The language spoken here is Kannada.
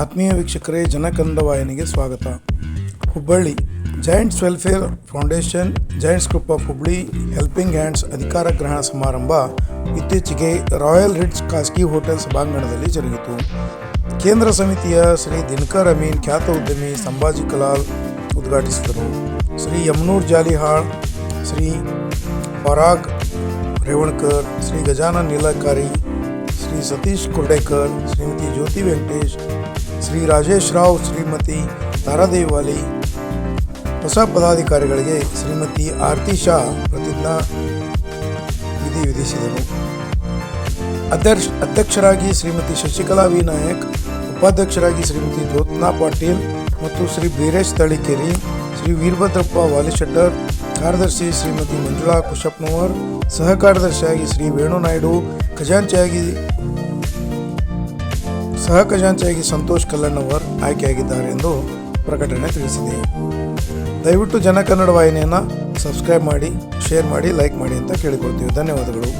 ಆತ್ಮೀಯ ವೀಕ್ಷಕರೇ ಜನಕಂದ ವಾಹಿನಿಗೆ ಸ್ವಾಗತ. Hubballi giants welfare foundation giants group of Hubli helping hands ಅಧಿಕಾರ ಗ್ರಹಣ ಸಮಾರಂಭ ಇತ್ತೀಚೆಗೆ ರಾಯಲ್ ರಿಡ್ಸ್ ಖಾಸಗಿ ಹೋಟೆಲ್ ಸಭಾಂಗಣದಲ್ಲಿ ಜರುಗಿತು. ಕೇಂದ್ರ ಸಮಿತಿಯ ಶ್ರೀ ದಿನಕರ್ ಅಮೀನ್ ಖ್ಯಾತ ಉದ್ಯಮಿ ಸಂಭಾಜಿ ಕಲಾಲ್ ಉದ್ಘಾಟಿಸಿದರು. ಶ್ರೀ ಯಮನೂರ್ ಜಾಲಿಹಾಳ್, ಶ್ರೀ ಪರಾಗ್ ರೇವಣ್ಕರ್, ಶ್ರೀ ಗಜಾನನ್ ನೀಲಕಾರಿ, ಶ್ರೀ ಸತೀಶ್ ಕುರ್ಡೇಕರ್, ಶ್ರೀಮತಿ ಜ್ಯೋತಿ ವೆಂಕಟೇಶ್ ಶ್ರೀ ರಾಜೇಶ್ ರಾವ್ ಶ್ರೀಮತಿ ತಾರಾದೇವಾಲಿ. ಹೊಸ ಪದಾಧಿಕಾರಿಗಳಿಗೆ ಶ್ರೀಮತಿ ಆರತಿ ಶಾ ಪ್ರತಿಜ್ಞಾ ವಿಧಿ ವಿಧಿಸಿದರು. ಅಧ್ಯಕ್ಷ, ಅಧ್ಯಕ್ಷರಾಗಿ ಶ್ರೀಮತಿ ಶಶಿಕಲಾ ವಿ. ನಾಯಕ್, ಉಪಾಧ್ಯಕ್ಷರಾಗಿ ಶ್ರೀಮತಿ ಜ್ಯೋತ್ನಾ ಪಾಟೀಲ್ ಮತ್ತು ಶ್ರೀ ಬೀರೇಶ್ ತಳಿಕೇರಿ, ಶ್ರೀ ವೀರಭದ್ರಪ್ಪ ವಾಲಿಶೆಟ್ಟರ್, ಕಾರ್ಯದರ್ಶಿ ಶ್ರೀಮತಿ ಮಂಜುಳಾ ಕುಶಪ್ನವರ್ ಸಹ ಕಾರ್ಯದರ್ಶಿಯಾಗಿ ಶ್ರೀ ವೇಣು ನಾಯ್ಡು ಖಜಾಂಚಿಯಾಗಿ ಸಹ ಖಜಾಂಚಿಯಾಗಿ ಸಂತೋಷ್ ಕಲ್ಲಣ್ಣವರ್ ಆಯ್ಕೆಯಾಗಿದ್ದಾರೆ ಎಂದು ಪ್ರಕಟಣೆ ತಿಳಿಸಿದೆ. ದಯವಿಟ್ಟು ಜನ ಕನ್ನಡ ವಾಹಿನಿಯನ್ನು ಸಬ್ಸ್ಕ್ರೈಬ್ ಮಾಡಿ, ಶೇರ್ ಮಾಡಿ, ಲೈಕ್ ಮಾಡಿ ಅಂತ ಕೇಳಿಕೊಳ್ತೀವಿ. ಧನ್ಯವಾದಗಳು.